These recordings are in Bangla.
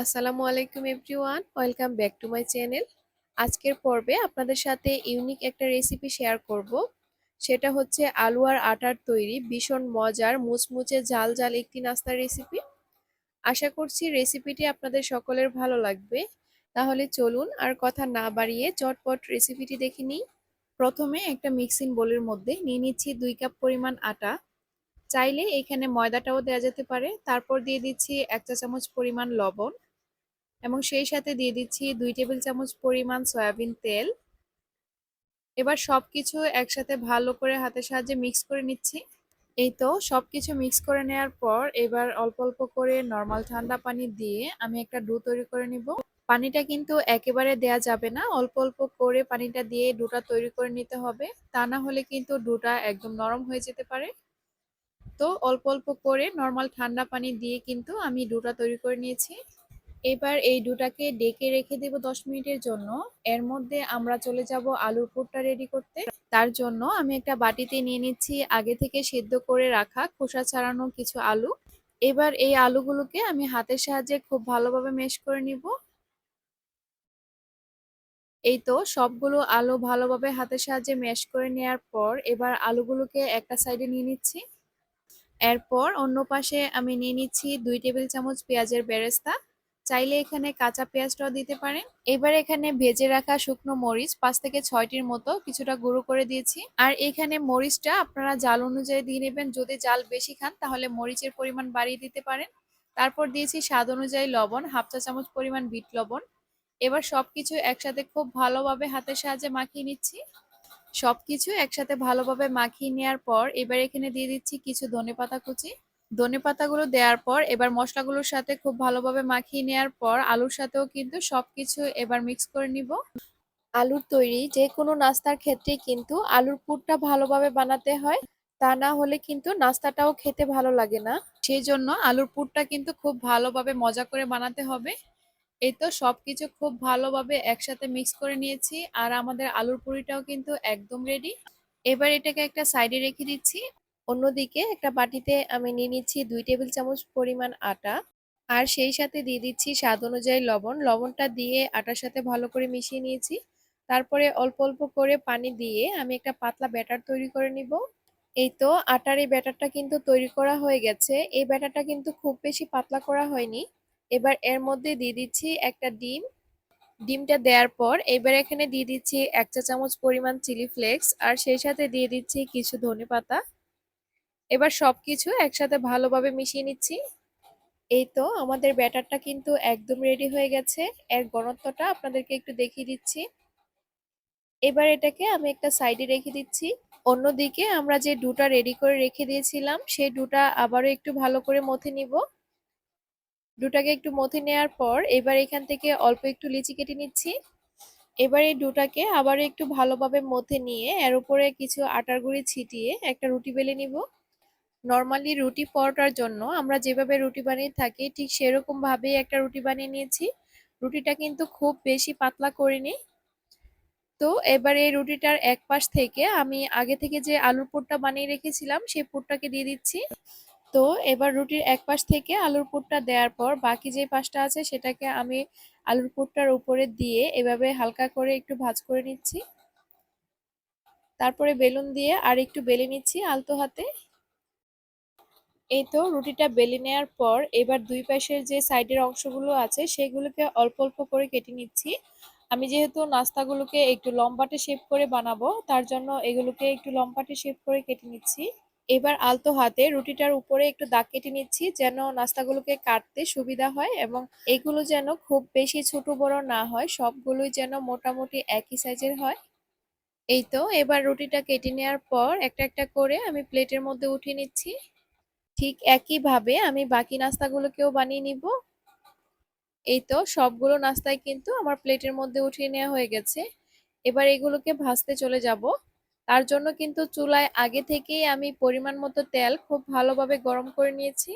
আসসালামু আলাইকুম everyone, welcome back to my channel. আজকের পর্বে আপনাদের সাথে ইউনিক একটা রেসিপি শেয়ার করব। সেটা হচ্ছে আলু আর আটার তৈরি ভীষণ মজার মুচমুচে ঝাল ঝাল একটি নাস্তার রেসিপি। আশা করছি রেসিপিটি আপনাদের সকলের ভালো লাগবে। তাহলে চলুন আর কথা না বাড়িয়ে চটপট রেসিপিটি দেখে নিই। প্রথমে একটা মিক্সিং বোলের মধ্যে নিয়ে নিচ্ছি দুই কাপ পরিমাণ আটা। চাইলে এখানে ময়দাটাও দেওয়া যেতে পারে। তারপর দিয়ে দিচ্ছি এক চা চামচ পরিমাণ লবণ। এবং সেই সাথে দিয়ে দিচ্ছি দুই টেবিল চামচ পরিমাণ সয়াবিন তেল। এবার সব কিছু একসাথে ভালো করে হাতের সাহায্যে মিক্স করে নিচ্ছি। এই তো সব কিছু মিক্স করে নেওয়ার পর এবার অল্প অল্প করে নর্মাল ঠান্ডা পানি দিয়ে আমি একটা ডু তৈরি করে নিব। পানিটা কিন্তু একেবারে দেয়া যাবে না, অল্প অল্প করে পানিটা দিয়ে ডোটা তৈরি করে নিতে হবে। তা না হলে কিন্তু ডোটা একদম নরম হয়ে যেতে পারে। তো অল্প অল্প করে নর্মাল ঠান্ডা পানি দিয়ে কিন্তু আমি ডোটা তৈরি করে নিয়েছি। এবার এই দুটাকে ডেকে রেখে দেব দশ মিনিটের জন্য। এর মধ্যে আমরা চলে যাব আলুর পুরটা রেডি করতে। তার জন্য আমি একটা বাটিতে নিয়ে নিচ্ছি আগে থেকে সেদ্ধ করে রাখা খোসা ছাড়ানো কিছু আলু। এবার এই আলুগুলোকে আমি হাতের সাহায্যে খুব ভালোভাবে মেশ করে নিব। এই তো সবগুলো আলু ভালোভাবে হাতের সাহায্যে ম্যাশ করে নেওয়ার পর এবার আলুগুলোকে একটা সাইডে নিয়ে নিচ্ছি। এরপর অন্য পাশে আমি নিয়ে নিচ্ছি দুই টেবিল চামচ পেঁয়াজের বেরেস্তা। চাইলে এখানে কাঁচা পেঁয়াজটাও দিতে পারেন। এবার এখানে ভেজে রাখা শুকনো মরিচ, পাঁচ থেকে ছয়টির মতো কিছুটা গুঁড়ো করে দিয়েছি। আর এখানে মরিচটা আপনারা জাল অনুযায়ী দিয়ে নেবেন। যদি জাল বেশি খান, তাহলে মরিচের পরিমাণ বাড়িয়ে দিতে পারেন। তারপর দিয়েছি স্বাদ অনুযায়ী লবণ, হাফ চা চামচ পরিমাণ বিট লবণ। এবার সবকিছু একসাথে খুব ভালোভাবে হাতের সাহায্যে মাখিয়ে নিচ্ছি। সবকিছু একসাথে ভালোভাবে মাখিয়ে নেওয়ার পর এবার এখানে দিয়ে দিচ্ছি কিছু ধনে পাতা কুচি। ধনে পাতাগুলো দেওয়ার পর এবার মশলাগুলোর সাথে খুব ভালোভাবে মাখিয়ে নেওয়ার পর আলুর সাথেও কিন্তু সবকিছু এবার মিক্স করে নিব। আলুর তৈরি যে কোনো নাস্তার ক্ষেত্রে কিন্তু আলুর পুরটা ভালোভাবে বানাতে হয় তা না হলে কিন্তু নাস্তাটাও খেতে ভালো লাগে না। সেই জন্য আলুর পুরটা কিন্তু খুব ভালোভাবে মজা করে বানাতে হবে। এই তো সবকিছু খুব ভালোভাবে একসাথে মিক্স করে নিয়েছি আর আমাদের আলুর পুরিটাও কিন্তু একদম রেডি এবার এটাকে একটা সাইডে রেখে দিচ্ছি। অন্যদিকে একটা বাটিতে আমি নিয়ে নিচ্ছি দুই টেবিল চামচ পরিমাণ আটা আর সেই সাথে দিয়ে দিচ্ছি স্বাদ অনুযায়ী লবণ। লবণটা দিয়ে আটার সাথে ভালো করে মিশিয়ে নিয়েছি। তারপরে অল্প অল্প করে পানি দিয়ে আমি একটা পাতলা ব্যাটার তৈরি করে নিব। এই তো আটার এই ব্যাটারটা কিন্তু তৈরি করা হয়ে গেছে। এই ব্যাটারটা কিন্তু খুব বেশি পাতলা করা হয়নি। এবার এর মধ্যে দিয়ে দিচ্ছি একটা ডিম। ডিমটা দেওয়ার পর এবার এখানে দিয়ে দিচ্ছি এক চা চামচ পরিমাণ চিলি ফ্লেক্স আর সেই সাথে দিয়ে দিচ্ছি কিছু ধনে পাতা এবার সবকিছু একসাথে ভালোভাবে মিশিয়ে নিচ্ছি। এই তো আমাদের ব্যাটারটা কিন্তু একদম রেডি হয়ে গেছে। এর ঘনত্বটা আপনাদেরকে একটু দেখিয়ে দিচ্ছি। এবার এটাকে আমি একটা সাইডে রেখে দিচ্ছি। অন্যদিকে আমরা যে ডুটা রেডি করে রেখে দিয়েছিলাম, সেই ডুটা আবারও একটু ভালো করে মথে নিব। ডুটাকে একটু মথে নেওয়ার পর এবার এখান থেকে অল্প একটু লিচি কেটে নিচ্ছি। এবার এই ডুটাকে আবারও একটু ভালোভাবে মথে নিয়ে এর উপরে কিছু আটার গুঁড়ি ছিটিয়ে একটা রুটি বেলে নিব। নর্মালি রুটি পরোটার জন্য আমরা যেভাবে রুটি বানিয়ে থাকি, ঠিক সেরকম ভাবেই একটা রুটি বানিয়ে নিয়েছি। রুটিটা কিন্তু খুব বেশি পাতলা করিনি। তো এবার এই রুটিটার এক পাশ থেকে আমি আগে থেকে যে আলুর পুরটা বানিয়ে রেখেছিলাম, সেই পুরটাকে দিয়ে দিচ্ছি। তো এবার রুটির এক পাশ থেকে আলুর পুরটা দেওয়ার পর বাকি যে পাশটা আছে, সেটাকে আমি আলুর পুরটার উপরে দিয়ে এভাবে হালকা করে একটু ভাজ করে নিচ্ছি। তারপরে বেলুন দিয়ে আর একটু বেলে নিচ্ছি আলতো হাতে। এই তো রুটিটা বেলে নেওয়ার পর এবার দুই পাশের যে সাইডের অংশগুলো আছে, সেগুলোকে অল্প অল্প করে কেটে নিচ্ছি। আমি যেহেতু নাস্তাগুলোকে একটু লম্বাটে শেপ করে বানাবো, তার জন্য এগুলোকে একটু লম্বাটে শেপ করে কেটে নিচ্ছি। এবার আলতো হাতে রুটিটার উপরে একটু দাগ কেটে নিচ্ছি, যেন নাস্তাগুলোকে কাটতে সুবিধা হয় এবং এগুলো যেন খুব বেশি ছোট বড় না হয়, সবগুলোই যেন মোটামুটি একই সাইজের হয়। এই তো, এবার রুটিটা কেটে নেওয়ার পর একটা একটা করে আমি প্লেটের মধ্যে উঠিয়ে নিচ্ছি। ঠিক একইভাবে আমি বাকি নাস্তাগুলোকেও বানিয়ে নিব। এই তো সবগুলো নাস্তায় কিন্তু আমার প্লেটের মধ্যে উঠিয়ে নেওয়া হয়ে গেছে। এবার এগুলোকে ভাজতে চলে যাব। তার জন্য কিন্তু চুলায় আগে থেকেই আমি পরিমাণ মতো তেল খুব ভালোভাবে গরম করে নিয়েছি।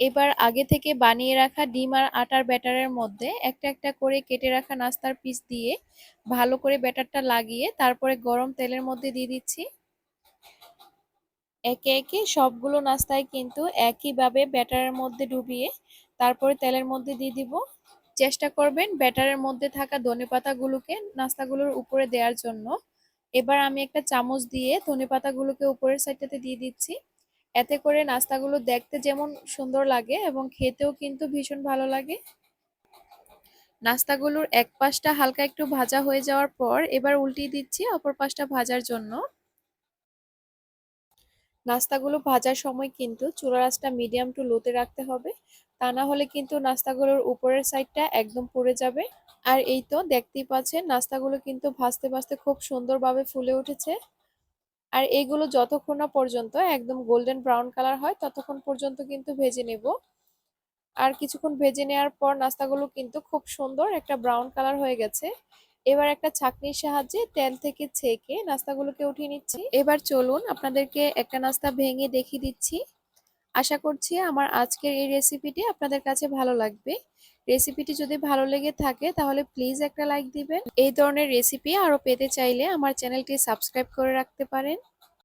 এবার আগে থেকে বানিয়ে রাখা ডিম আর আটার ব্যাটারের মধ্যে একটা একটা করে কেটে রাখা নাস্তার পিস দিয়ে ভালো করে ব্যাটারটা লাগিয়ে তারপরে গরম তেলের মধ্যে দিয়ে দিচ্ছি। একে একে সবগুলো নাস্তায় কিন্তু একইভাবে ব্যাটারের মধ্যে ডুবিয়ে তারপরে তেলের মধ্যে দিয়ে দিব। চেষ্টা করবেন ব্যাটারের মধ্যে থাকা ধনেপাতাগুলোকে নাস্তাগুলোর উপরে দেওয়ার জন্য। এবার আমি একটা চামচ দিয়ে ধনেপাতাগুলোকে উপরের সাইডটাতে দিয়ে দিচ্ছি। এতে করে নাস্তাগুলো দেখতে যেমন সুন্দর লাগে এবং খেতেও কিন্তু ভীষণ ভালো লাগে। নাস্তাগুলোর এক পাশটা হালকা একটু ভাজা হয়ে যাওয়ার পর এবার উল্টিয়ে দিচ্ছি অপর পাশটা ভাজার জন্য। নাস্তাগুলো ভাজার সময় কিন্তু চুলা রাসটা মিডিয়াম টু লোতে রাখতে হবে। তা না হলে কিন্তু নাস্তাগুলোর উপরের সাইডটা একদম পুড়ে যাবে। আর এই তো দেখতেই পাচ্ছেন, নাস্তাগুলো কিন্তু ভাজতে ভাজতে খুব সুন্দরভাবে ফুলে উঠেছে। আর এইগুলো যতক্ষণ না পর্যন্ত একদম গোল্ডেন ব্রাউন কালার হয়, ততক্ষণ পর্যন্ত কিন্তু ভেজে নেব। আর কিছুক্ষণ ভেজে নেওয়ার পর নাস্তাগুলো কিন্তু খুব সুন্দর একটা ব্রাউন কালার হয়ে গেছে। এবার একটা ছাকনির সাহায্যে তেল থেকে ছেঁকে নাস্তাগুলোকে উঠিয়ে নিচ্ছি। এবার চলুন আপনাদেরকে একটা নাস্তা ভেঙে দেখিয়ে দিচ্ছি। আশা করছি আমার আজকের এই রেসিপিটি আপনাদের কাছে ভালো লাগবে। রেসিপিটি যদি ভালো লেগে থাকে তাহলে প্লিজ একটা লাইক দিবেন। এই ধরনের রেসিপি আরও পেতে চাইলে আমার চ্যানেলটি সাবস্ক্রাইব করে রাখতে পারেন।